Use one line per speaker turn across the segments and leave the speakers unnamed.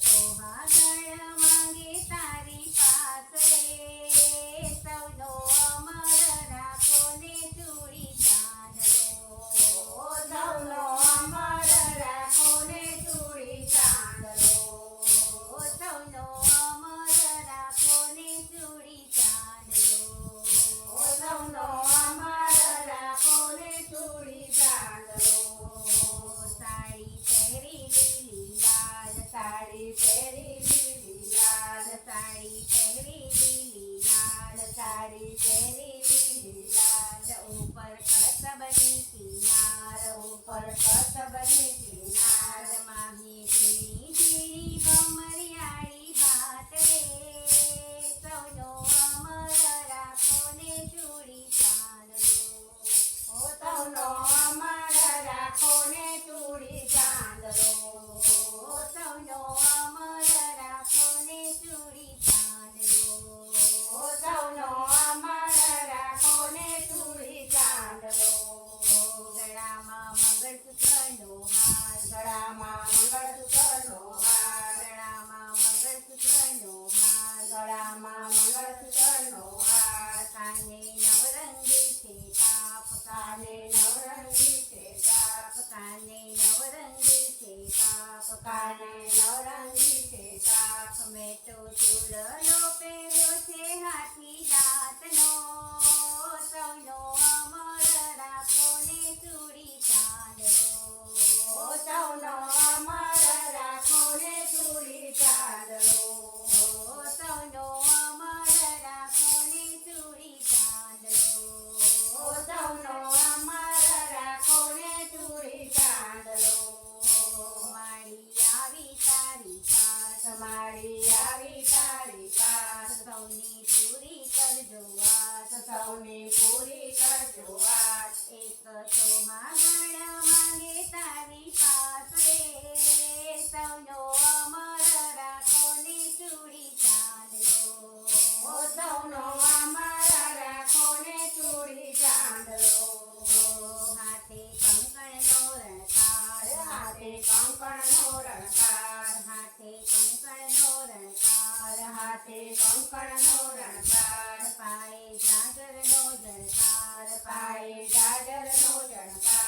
手拉
着呀 Daddy.
કાને નવરંગી છે કાપ મેં તો ચૂડલો પહેર્યો છે હાથી દાંતનો કરજો આશા
સૌની પૂરી કરજો.
સાથે કંકણનો રણકાર. પાય જાગરનો જણકાર
પાય જાગરનો જણકાર.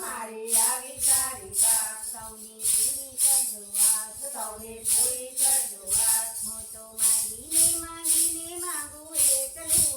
મારી આવી તારી પાક
સૌની પૂરી કરજો વાત
સૌને પૂરી કરજો વાત
હું તો માંગીને માંગીને માગું એટલે